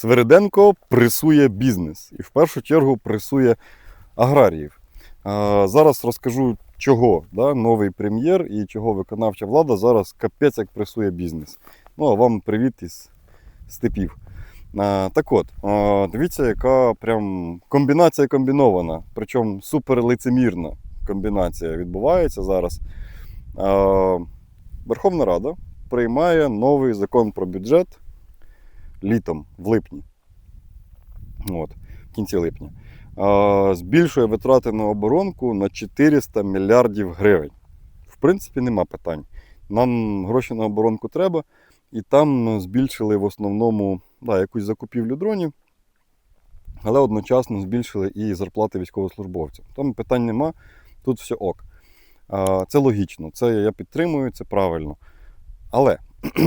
Свериденко пресує бізнес і в першу чергу пресує аграріїв. Зараз розкажу, чого да, новий прем'єр і чого виконавча влада зараз капець як пресує бізнес. Ну а вам привіт із степів. Так от, дивіться, яка прям комбінація комбінована, причому суперлицемірна комбінація відбувається зараз. Верховна Рада приймає новий закон про бюджет літом, в липні. От, в кінці липня. Збільшує витрати на оборонку на 400 мільярдів гривень. В принципі, нема питань. Нам гроші на оборонку треба, і там збільшили в основному да, якусь закупівлю дронів, але одночасно збільшили і зарплати військовослужбовцям. Там питань нема, тут все ок. Це логічно, це я підтримую, це правильно. Але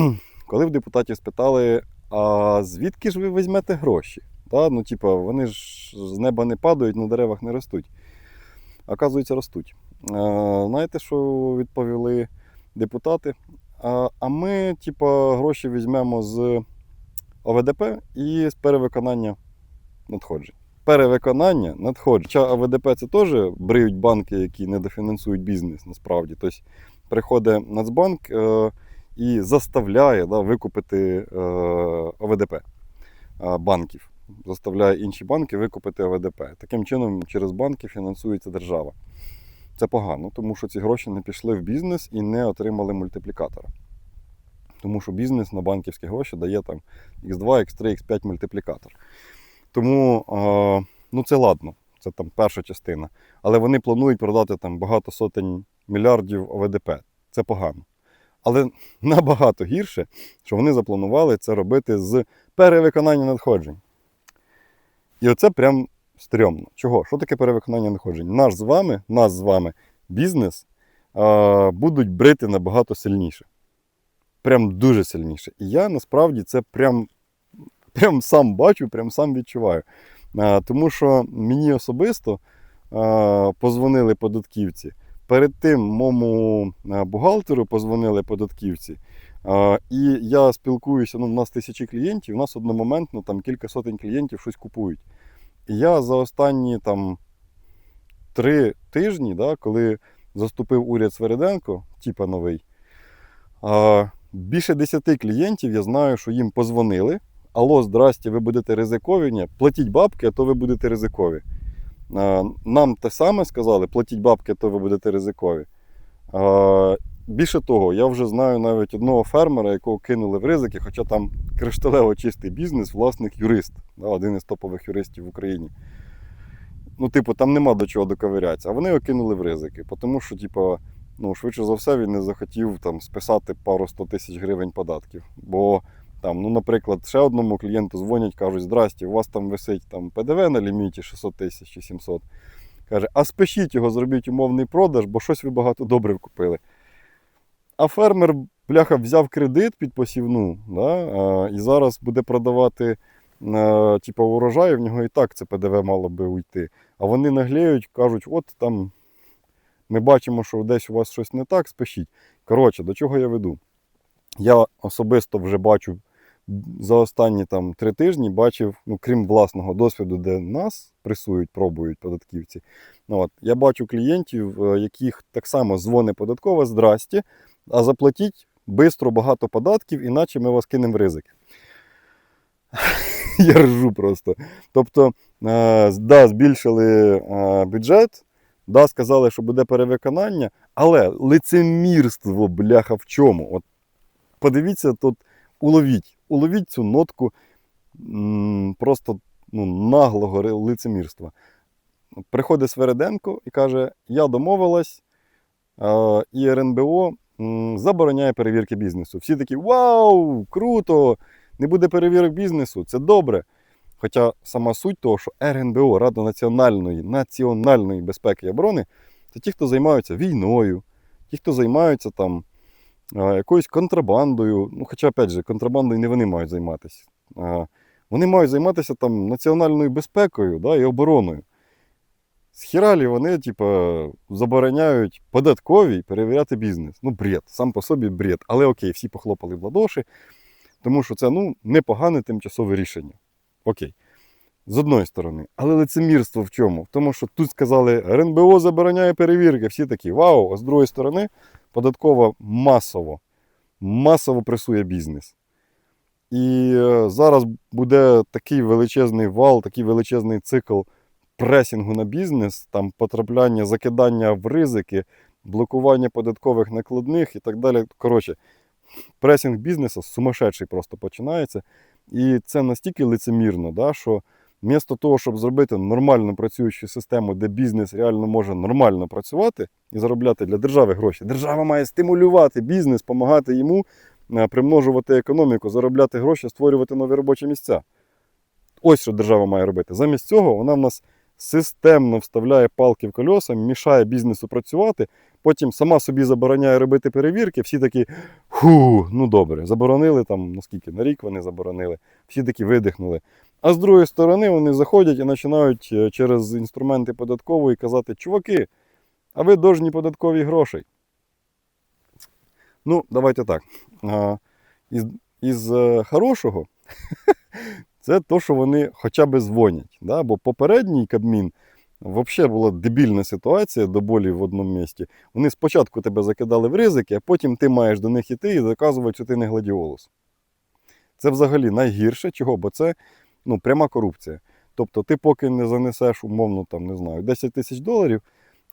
коли в депутатів спитали, а звідки ж ви візьмете гроші? Та? Ну, типа, вони ж з неба не падають, на деревах не ростуть. Оказується, ростуть. А, знаєте, що відповіли депутати? А, а ми, типа, гроші візьмемо з ОВДП і з перевиконання надходжень. Перевиконання надходжень. Хоча ОВДП це теж бриють банки, які недофінансують бізнес насправді. Тобто приходить Нацбанк е, і заставляє да, викупити е, ОВДП е, банків. Заставляє інші банки викупити ОВДП. Таким чином, через банки фінансується держава. Це погано, тому що ці гроші не пішли в бізнес і не отримали мультиплікатора. Тому що бізнес на банківські гроші дає там X2, X3, X5 мультиплікатор. Тому е, ну це ладно, це там перша частина. Але вони планують продати там багато сотень мільярдів ОВДП. Це погано. Але набагато гірше, що вони запланували це робити з перевиконання надходжень. І оце прям стрьомно. Чого? Що таке перевиконання надходжень? Наш з вами, нас з вами бізнес е, будуть брити набагато сильніше. Прям дуже сильніше. І я насправді це прям, прям сам бачу, прям сам відчуваю. Е, тому що мені особисто е, позвонили податківці. Перед тим моєму е, бухгалтеру позвонили податківці. Е, І я спілкуюся, ну, у нас тисячі клієнтів, у нас одномоментно там кілька сотень клієнтів щось купують. І я за останні там три тижні, да, коли заступив уряд Свериденко, типа новий, е, більше 10 клієнтів я знаю, що їм позвонили. Алло, здрасте, ви будете ризикові. Ні, платіть бабки, а то ви будете ризикові. Е, Нам те саме сказали, платіть бабки, то ви будете ризикові. Е, Більше того, я вже знаю навіть одного фермера, якого кинули в ризики, хоча там кришталево чистий бізнес, власник юрист, один із топових юристів в Україні. Ну, типу, там нема до чого доковирятися, а вони його кинули в ризики, тому що, типу, ну, швидше за все, він не захотів там, списати пару сто тисяч гривень податків. Бо там, ну, наприклад, ще одному клієнту дзвонять, кажуть, здрасте, у вас там висить там, ПДВ на ліміті 600 тисяч чи 700. Каже, а спишіть його, зробіть умовний продаж, бо щось ви багато добрив купили. А фермер, бляха, взяв кредит під посівну, да, а, і зараз буде продавати е, типу, урожай, в нього і так це ПДВ мало би уйти. А вони нагліють, кажуть, от там ми бачимо, що десь у вас щось не так, спишіть. Коротше, до чого я веду? Я особисто вже бачу за останні там, три тижні, бачив, ну, крім власного досвіду, де нас пресують, пробують податківці. Ну, от, я бачу клієнтів, е, яких так само дзвони податкова, здрасті, а заплатіть швидко багато податків, іначе ми вас кинемо в ризики. Я ржу просто. Тобто, е, да, збільшили е, бюджет, да, сказали, що буде перевиконання, але лицемірство, бляха, в чому? От подивіться тут, уловіть, уловіть цю нотку просто ну, наглого лицемірства. Приходить Свериденко і каже: Я домовилась, і РНБО забороняє перевірки бізнесу. Всі такі: Вау, круто! Не буде перевірок бізнесу, це добре. Хоча сама суть того, що РНБО, Рада національної, національної безпеки і оборони, це ті, хто займаються війною, ті, хто займаються там якоюсь контрабандою. Ну, хоча, опять же, контрабандою не вони мають займатися. Вони мають займатися там національною безпекою да, і обороною. Схіралі вони, типа, забороняють податковій перевіряти бізнес. Ну, бред, сам по собі бред. Але окей, всі похлопали в ладоші, тому що це ну, непогане тимчасове рішення. Окей. З одної сторони. Але лицемірство в чому? В тому, що тут сказали, РНБО забороняє перевірки. Всі такі вау. А з другої сторони, податкова масово, масово пресує бізнес. І е, зараз буде такий величезний вал, такий величезний цикл пресінгу на бізнес, там потрапляння, закидання в ризики, блокування податкових накладних і так далі. Коротше, пресінг бізнесу сумасшедший просто починається. І це настільки лицемірно, да, що вмісто того, щоб зробити нормально працюючу систему, де бізнес реально може нормально працювати і заробляти для держави гроші, держава має стимулювати бізнес, допомагати йому е, примножувати економіку, заробляти гроші, створювати нові робочі місця. Ось що держава має робити. Замість цього вона в нас системно вставляє палки в колеса, мішає бізнесу працювати, потім сама собі забороняє робити перевірки. Всі такі, ху, ну добре, заборонили там, наскільки на рік вони заборонили, всі такі видихнули. А з другої сторони вони заходять і починають е, через інструменти податкової казати, чуваки, а ви дожні податкові грошей. Ну, давайте так. Із, із е, хорошого це то, що вони хоча б дзвонять. Да? Бо попередній Кабмін взагалі була дебільна ситуація до болі в одному місці. Вони спочатку тебе закидали в ризики, а потім ти маєш до них іти і доказувати, що ти не гладіолус. Це взагалі найгірше, чого? Бо це ну, пряма корупція. Тобто, ти поки не занесеш, умовно, там, не знаю, 10 тисяч доларів,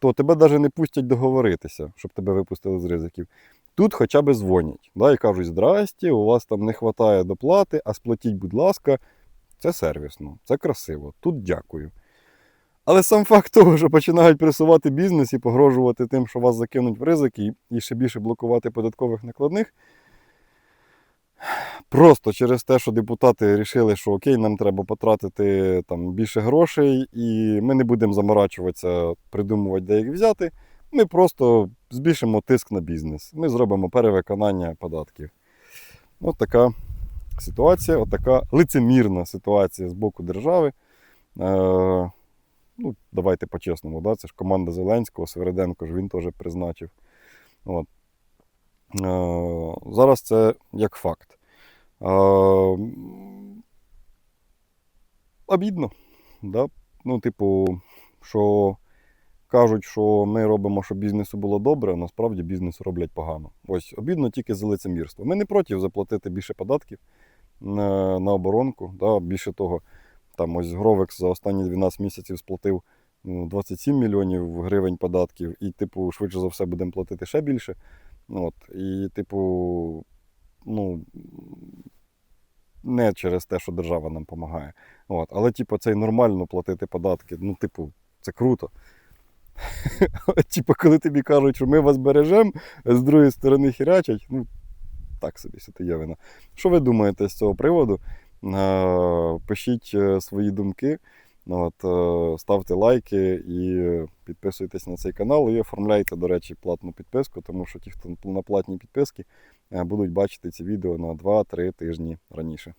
то тебе навіть не пустять договоритися, щоб тебе випустили з ризиків. Тут хоча б дзвонять да, і кажуть, здрасте, у вас там не вистачає доплати, а сплатіть, будь ласка, це сервісно, це красиво, тут дякую. Але сам факт того, що починають пресувати бізнес і погрожувати тим, що вас закинуть в ризики, і ще більше блокувати податкових накладних, просто через те, що депутати вирішили, що окей, нам треба потратити там, більше грошей, і ми не будемо заморачуватися, придумувати, де їх взяти. Ми просто збільшимо тиск на бізнес. Ми зробимо перевиконання податків. От така ситуація, от така лицемірна ситуація з боку держави. Е, ну, давайте по-чесному, да? це ж команда Зеленського, Свериденко ж він теж призначив. От. Е, зараз це як факт. Е, обідно. Да? Ну, типу, що кажуть, що ми робимо, щоб бізнесу було добре, а насправді бізнес роблять погано. Ось обідно тільки за лицемірство. Ми не проти заплатити більше податків на, на оборонку. Да? Більше того, там ось Гровекс за останні 12 місяців сплатив ну, 27 мільйонів гривень податків, і, типу, швидше за все будемо платити ще більше. От. І, типу, ну, не через те, що держава нам допомагає. От. Але, типу, це й нормально платити податки. Ну, типу, це круто. Типу, коли тобі кажуть, що ми вас бережемо, а з другої сторони хірячать, ну, так собі ситуєвина. Що ви думаєте з цього приводу? Е, Пишіть е, свої думки, от, е, ставте лайки і підписуйтесь на цей канал і оформляйте, до речі, платну підписку, тому що ті, хто на платні підписки, е, будуть бачити ці відео на 2-3 тижні раніше.